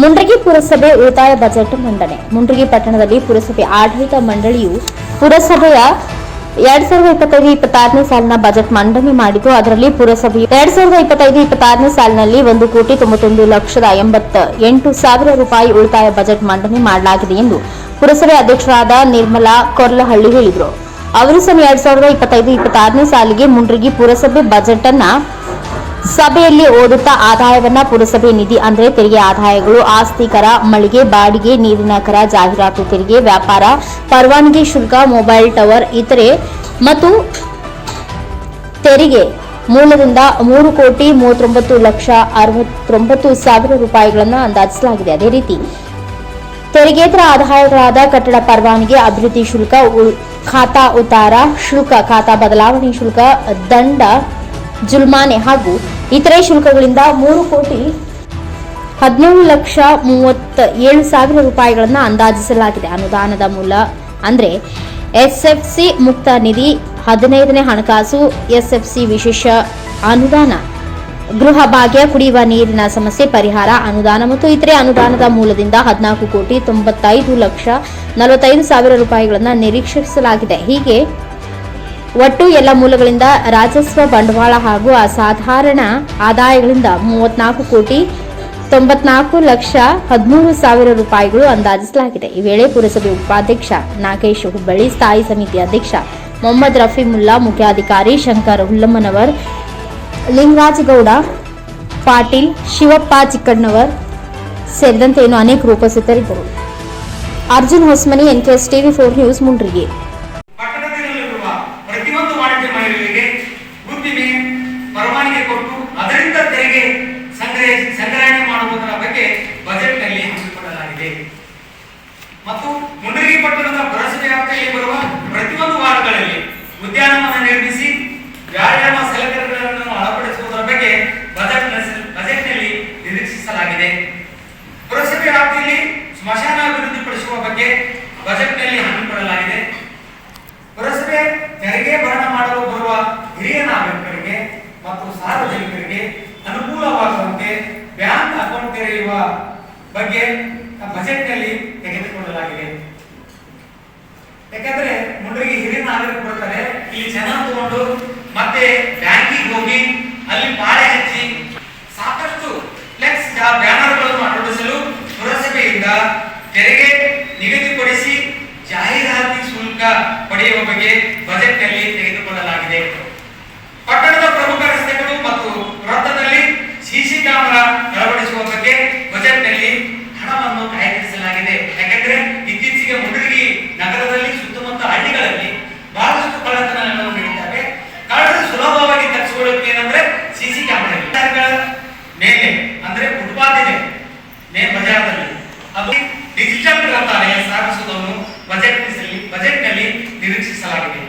ಮುಂಡ್ರಿಗಿ ಪುರಸಭೆ ಉಳಿತಾಯ ಬಜೆಟ್ ಮಂಡನೆ. ಮುಂಡ್ರಗಿ ಪಟ್ಟಣದಲ್ಲಿ ಪುರಸಭೆ ಆಡಳಿತ ಮಂಡಳಿಯು ಪುರಸಭೆಯ ಎರಡ್ ಸಾವಿರದ ಇಪ್ಪತ್ತೈದು ಇಪ್ಪತ್ತಾರನೇ ಸಾಲಿನ ಬಜೆಟ್ ಮಂಡನೆ ಮಾಡಿದ್ದು, ಅದರಲ್ಲಿ ಪುರಸಭೆ ಎರಡ್ ಸಾವಿರದ ಇಪ್ಪತ್ತೈದು ಇಪ್ಪತ್ತಾರನೇ ಸಾಲಿನಲ್ಲಿ ಒಂದು ಕೋಟಿ ತೊಂಬತ್ತೊಂದು ಲಕ್ಷದ ಎಂಬತ್ತ ಎಂಟು ಸಾವಿರ ರೂಪಾಯಿ ಉಳಿತಾಯ ಬಜೆಟ್ ಮಂಡನೆ ಮಾಡಲಾಗಿದೆ ಎಂದು ಪುರಸಭೆ ಅಧ್ಯಕ್ಷರಾದ ನಿರ್ಮಲಾ ಕೊರ್ಲಹಳ್ಳಿ ಹೇಳಿದರು. ಅವರು ಸಹ ಎರಡ್ ಸಾವಿರದ ಇಪ್ಪತ್ತೈದು ಇಪ್ಪತ್ತಾರನೇ ಸಾಲಿಗೆ ಮುಂಡ್ರಗಿ ಪುರಸಭೆ ಬಜೆಟ್ ಅನ್ನ ಸಭೆಯಲ್ಲಿ ಓದುತ್ತಾ ಆದಾಯವನ್ನ ಪುರಸಭೆ ನಿಧಿ ಅಂದ್ರೆ ತೆರಿಗೆ ಆದಾಯಗಳು ಆಸ್ತಿ ಕರ ಮಳಿಗೆ, ಬಾಡಿಗೆ, ನೀರಿನ ಕರ, ಜಾಹೀರಾತು ತೆರಿಗೆ, ವ್ಯಾಪಾರ, ಪರವಾನಗಿ ಶುಲ್ಕ, ಮೊಬೈಲ್ ಟವರ್ ಇತರೆ ಮತ್ತು ತೆರಿಗೆ ಮೂಲದಿಂದ ಮೂರು ಕೋಟಿ ಮೂವತ್ತೊಂಬತ್ತು ಲಕ್ಷ ಅರವತ್ತೊಂಬತ್ತು ಸಾವಿರ ರೂಪಾಯಿಗಳನ್ನು ಅಂದಾಜಿಸಲಾಗಿದೆ. ಅದೇ ರೀತಿ ತೆರಿಗೇತರ ಆದಾಯಗಳಾದ ಕಟ್ಟಡ ಪರವಾನಗಿ, ಅಭಿವೃದ್ಧಿ ಶುಲ್ಕ ಖಾತಾ ಉತ್ತಾರ ಶುಲ್ಕ, ಖಾತಾ ಬದಲಾವಣೆ ಶುಲ್ಕ, ದಂಡ, ಜುಲ್ಮಾನೆ ಹಾಗೂ ಇತರೆ ಶುಲ್ಕಗಳಿಂದ ಮೂರು ಕೋಟಿ ಹದಿನೇಳು ಲಕ್ಷ ಮೂವತ್ತ ಏಳು ಸಾವಿರ ರೂಪಾಯಿಗಳನ್ನು ಅಂದಾಜಿಸಲಾಗಿದೆ ಅನುದಾನದ ಮೂಲ. ಅಂದರೆ ಎಸ್ಎಫ್ಸಿ ಮುಕ್ತ ನಿಧಿ, ಹದಿನೈದನೇ ಹಣಕಾಸು, ಎಸ್ಎಫ್ಸಿ ವಿಶೇಷ ಅನುದಾನ. ಗೃಹ ಭಾಗ್ಯ, ಕುಡಿಯುವ ನೀರಿನ ಸಮಸ್ಯೆ, ಪರಿಹಾರ, ಅನುದಾನ ಮತ್ತು ಇತರೆ ಅನುದಾನದ ಮೂಲದಿಂದ ಹದಿನಾಲ್ಕು ಕೋಟಿ ತೊಂಬತ್ತೈದು ಲಕ್ಷ ನಲವತ್ತೈದು ಸಾವಿರ ರೂಪಾಯಿಗಳನ್ನು ನಿರೀಕ್ಷಿಸಲಾಗಿದೆ. ಹೀಗೆ ಒಟ್ಟು ಎಲ್ಲ ಮೂಲಗಳಿಂದ ರಾಜಸ್ವ ಬಂಡವಾಳ ಹಾಗೂ ಅಸಾಧಾರಣ ಆದಾಯಗಳಿಂದ ಮೂವತ್ನಾಲ್ಕು ಕೋಟಿ ತೊಂಬತ್ನಾಲ್ಕು ಲಕ್ಷ ಹದಿಮೂರು ಸಾವಿರ ರೂಪಾಯಿಗಳು ಅಂದಾಜಿಸಲಾಗಿದೆ. ಈ ವೇಳೆ ಪುರಸಭೆ ಉಪಾಧ್ಯಕ್ಷ ನಾಗೇಶ್ ಹುಬ್ಬಳ್ಳಿ, ಸ್ಥಾಯಿ ಸಮಿತಿ ಅಧ್ಯಕ್ಷ ಮೊಹಮ್ಮದ್ ರಫೀಮುಲ್ಲಾ ಮುಖ್ಯಾಧಿಕಾರಿ ಶಂಕರ್ ಹುಲ್ಲಮ್ಮನವರ್ ಲಿಂಗರಾಜಗೌಡ ಪಾಟೀಲ್, ಶಿವಪ್ಪ ಚಿಕ್ಕಣ್ಣವರ್ ಸೇರಿದಂತೆ ಇನ್ನು ಅನೇಕರು ಉಪಸ್ಥಿತರಿದ್ದರು. Arjun Hosmani NKS TV, four news, Mundrigi ಪಟ್ಟಣದಲ್ಲಿರುವ ಪ್ರತಿಯೊಂದು ವಾಣಿಜ್ಯ ಮಹಿಳೆಯರಿಗೆ ಉದ್ದಿಮೆ ಪರವಾನಗಿ ಕೊಟ್ಟು ಅದರಿಂದ ತೆರಿಗೆ ಸಂಗ್ರಹ ಸಂಗ್ರಹಣೆ ಮಾಡುವುದರ ಬಗ್ಗೆ ಬಜೆಟ್ನಲ್ಲಿ ಹಮ್ಮಿಕೊಳ್ಳಲಾಗಿದೆ ಮತ್ತು ಮುಂಡರಗಿ ಪಟ್ಟಣದ ಪುರಸಭೆ ವ್ಯಾಪ್ತಿಯಲ್ಲಿ ಬರುವ ಪ್ರತಿಯೊಂದು ವಾರ್ಡ್ಗಳಲ್ಲಿ ಉದ್ಯಾನವನ ನಿರ್ಮಿಸಿ ವ್ಯಾಯಾಮ ಸಲಕರಣೆಗಳನ್ನು ಅಳವಡಿಸುವುದರ ಬಗ್ಗೆ ಬಜೆಟ್ ಬಜೆಟ್ನಲ್ಲಿ ನಿರೀಕ್ಷಿಸಲಾಗಿದೆ ಪುರಸಭೆ ವ್ಯಾಪ್ತಿಯಲ್ಲಿ ಸ್ಮಶಾನ ಅಭಿವೃದ್ಧಿಪಡಿಸುವ ಬಗ್ಗೆ ಬಜೆಟ್ನಲ್ಲಿ ಹಮ್ಮಿಕೊಳ್ಳಲಾಗಿದೆ ಪುರಸಭೆ ತೆರಿಗೆ ಭರಣ ಮಾಡಲು ಬರುವ ಹಿರಿಯ ನಾಗರಿಕರಿಗೆ ಮತ್ತು ಸಾರ್ವಜನಿಕರಿಗೆ ಅನುಕೂಲವಾಗುವಂತೆ ಬ್ಯಾಂಕ್ ಅಕೌಂಟ್ ತೆರೆಯುವ ಬಗ್ಗೆ ಬಜೆಟ್ನಲ್ಲಿ ತೆಗೆದುಕೊಳ್ಳಲಾಗಿದೆ. ಯಾಕಂದ್ರೆ ಮುಂಡ್ರಿಗೆ ಹಿರಿಯ ನಾಗರಿಕರು ಬರ್ತಾರೆ ಇಲ್ಲಿ ಜನ ತಗೊಂಡು ಮತ್ತೆ ಬ್ಯಾಂಕಿಗೆ ಹೋಗಿ ಅಲ್ಲಿ ಪಾಳೆ ಹಚ್ಚಿ ಸಾಕಷ್ಟು ಫ್ಲೆಕ್ಸ್ ಬ್ಯಾನರ್ಗಳನ್ನು ಅಳವಡಿಸಲು ಪುರಸಭೆಯಿಂದ ತೆರಿಗೆ ನಿಗದಿಪಡಿಸಿ ಜಾಹೀರಾತಿ ಶುಲ್ಕ ಪಡೆಯುವ ಬಗ್ಗೆ ಬಜೆಟ್ನಲ್ಲಿ ತೆಗೆದುಕೊಳ್ಳಲಾಗಿದೆ. ಪಟ್ಟಣದ ಪ್ರಮುಖ ರಸ್ತೆಗಳು ಮತ್ತು ವೃತ್ತದಲ್ಲಿ ಸಿಸಿ ಕ್ಯಾಮೆರಾ ಅಳವಡಿಸುವ ಬಗ್ಗೆ ಬಜೆಟ್ನಲ್ಲಿ ಹಣವನ್ನು ಕಾಯ್ದಿರಿಸಲಾಗಿದೆ ಯಾಕಂದ್ರೆ ಇತ್ತೀಚೆಗೆ ಮುಂಡರಗಿ ನಗರದಲ್ಲಿ ಸುತ್ತಮುತ್ತ ಹಳ್ಳಿಗಳಲ್ಲಿ ಬಹಳಷ್ಟು ಕಳ್ಳತನ ನಡೀತವೆ. ಕಳ್ಳ ಸುಲಭವಾಗಿ ತಪ್ಪಿಸಿಕೊಳ್ಳಕ್ಕೆ ಏನಂದ್ರೆ ಸಿಸಿ ಕ್ಯಾಮೆರಾ ಮೇಲೆ, ಅಂದ್ರೆ ಫುಟ್ಪಾತ್ ಇದೆ ಮೇ ಅದು ಡಿಜಿಟಲ್ ಗ್ರಂಥಾಲಯ ಸ್ಥಾಪಿಸುವುದನ್ನು ಬಜೆಟ್ ಬಜೆಟ್ನಲ್ಲಿ ನಿರೀಕ್ಷಿಸಲಾಗಿದೆ.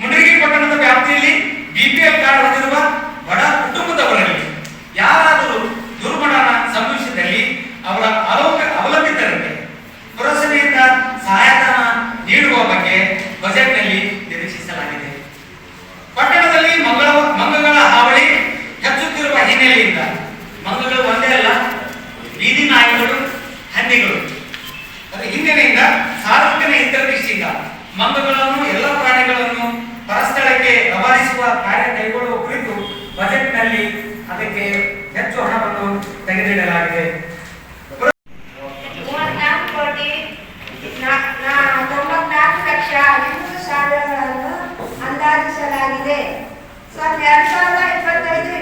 ಮುಂಡರಗಿ ಪಟ್ಟಣದ ವ್ಯಾಪ್ತಿಯಲ್ಲಿ ಬಿಪಿಎಲ್ ಕಾರ್ಡ್ ಬಡ ಕುಟುಂಬದವರಲ್ಲಿ ಯಾರಾದರೂ ದುರ್ಮರಣ ಸಂಭವಿಸಿದಲ್ಲಿ ಅವರ ಅವಲಂಬ ಅವಲಂಬಿತರಿಗೆ ಪುರಸಭೆಯಿಂದ ಸಹಾಯಧನ ನೀಡುವ ಬಗ್ಗೆ ಬಜೆಟ್ನಲ್ಲಿ ನಿರೀಕ್ಷಿಸಲಾಗಿದೆ ಪಟ್ಟಣದಲ್ಲಿ ಮಂಗಳ ಮಂಗಗಳ ಹಾವಳಿ ಹೆಚ್ಚುತ್ತಿರುವ ಹಿನ್ನೆಲೆಯಿಂದ ಮಂಗಗಳು ಒಂದೇ ಅಲ್ಲ ಬೀದಿ ನಾಯಿಗಳು ಹಂದಿಗಳು ಅದರ ಹಿನ್ನೆಲೆಯಿಂದ ಸಾರ್ವಜನಿಕ ಹಿತದೃಷ್ಟಿಯಿಂದ ಮಂಗಗಳನ್ನು ಎಲ್ಲ ಪ್ರಾಣಿಗಳನ್ನು ಪರಸ್ಥಳಕ್ಕೆ ರವಾನಿಸುವ ಕಾರ್ಯ ಕೈಗೊಳ್ಳುವ ಕುರಿತು ಬಜೆಟ್ನಲ್ಲಿ ಅದಕ್ಕೆ ಹೆಚ್ಚು ಹಣವನ್ನು ತೆಗೆದಿಡಲಾಗಿದೆ ಮೂವತ್ನಾಲ್ಕು ಕೋಟಿ ನಾ- ನಾ- ತೊಂಬತ್ನಾಲ್ಕು ಲಕ್ಷ ಹದಿಮೂರು ಸಾವಿರಗಳನ್ನು ಅಂದಾಜಿಸಲಾಗಿದೆ ಸನ್ ಎರಡ್ ಸಾವಿರದ ಇಪ್ಪತ್ತೈದು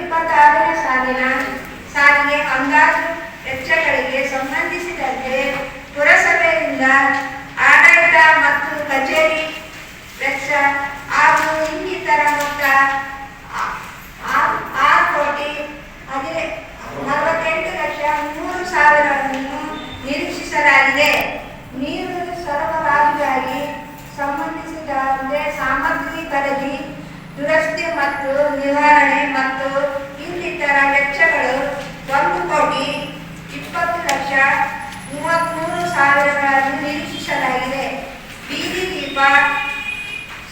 ಇಪ್ಪತ್ತಾರನೇ ಸಾರಿಗೆ ಅಂದಾಜು ವೆಚ್ಚಗಳಿಗೆ ಸಂಬಂಧಿಸಿದಂತೆ ಪುರಸಭೆಯಿಂದ ಆಡಳಿತ ಮತ್ತು ಕಚೇರಿ ವೆಚ್ಚ ಹಾಗೂ ಇನ್ನಿತರ ಮೊತ್ತ ಆರು ಕೋಟಿ ಹದಿನೆ ನಲವತ್ತೆಂಟು ಲಕ್ಷ ಮೂರು ಸಾವಿರವನ್ನು ನಿರೀಕ್ಷಿಸಲಾಗಿದೆ. ನೀರು ಸರಬರಾಜಿಗಾಗಿ ಸಂಬಂಧಿಸಿದಂತೆ ಸಾಮಗ್ರಿ ಖರೀದಿ ದುರಸ್ತಿ ಮತ್ತು ನಿವಾರಣೆ ಮತ್ತು ಇನ್ನಿತರ ವೆಚ್ಚಗಳು ಒಂದು ಕೋಟಿ ಇಪ್ಪತ್ತು ಲಕ್ಷ ಮೂವತ್ತ್ಮೂರು ಸಾವಿರಗಳನ್ನು ನಿರೀಕ್ಷಿಸಲಾಗಿದೆ. ಬೀದಿ ದೀಪ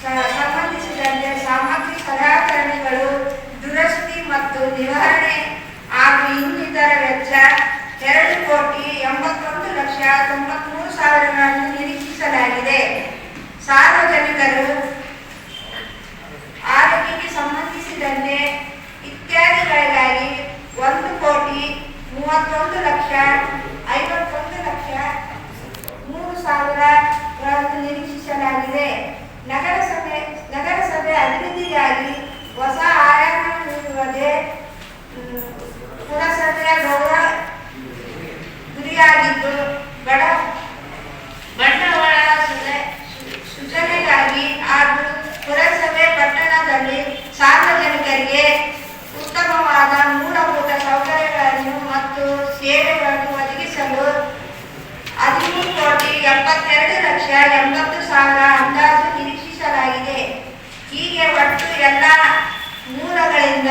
ಸಂಬಂಧಿಸಿದಂತೆ ಸಾಮಗ್ರಿ ಸಲಕರಣೆಗಳು ದುರಸ್ತಿ ಮತ್ತು ನಿವಾರಣೆ ಹಾಗೂ ಇನ್ನಿತರ ವೆಚ್ಚ ಎರಡು ಕೋಟಿ ಎಂಬತ್ತೊಂದು ಲಕ್ಷ ತೊಂಬತ್ಮೂರು ಸಾವಿರಗಳನ್ನು ನಿರೀಕ್ಷಿಸಲಾಗಿದೆ. ಸಾರ್ವಜನಿಕರು ಆರೋಗ್ಯಕ್ಕೆ ಸಂಬಂಧಿಸಿದಂತೆ ಮೂವತ್ತೊಂದು ಲಕ್ಷ, ಐವತ್ತೊಂದು ಲಕ್ಷ, ಮೂರು ಸಾವಿರ ಸಾವಿರಗಳನ್ನು ನಿರೀಕ್ಷಿಸಲಾಗಿದೆ. ನಗರಸಭೆ ನಗರಸಭೆ ಅಭಿವೃದ್ಧಿಗಾಗಿ ಹೊಸ ಆಯಾಮ ನೀಡುವುದೇ ಪುರಸಭೆಯ ಗೌರವ ಗುರಿಯಾಗಿದ್ದು, ಬಡ ಎಂಬತ್ತು ಸಾವಿರ ಅಂದಾಜು ನಿರೀಕ್ಷಿಸಲಾಗಿದೆ. ಹೀಗೆ ಒಟ್ಟು ಎಲ್ಲ ಮೂಲಗಳಿಂದ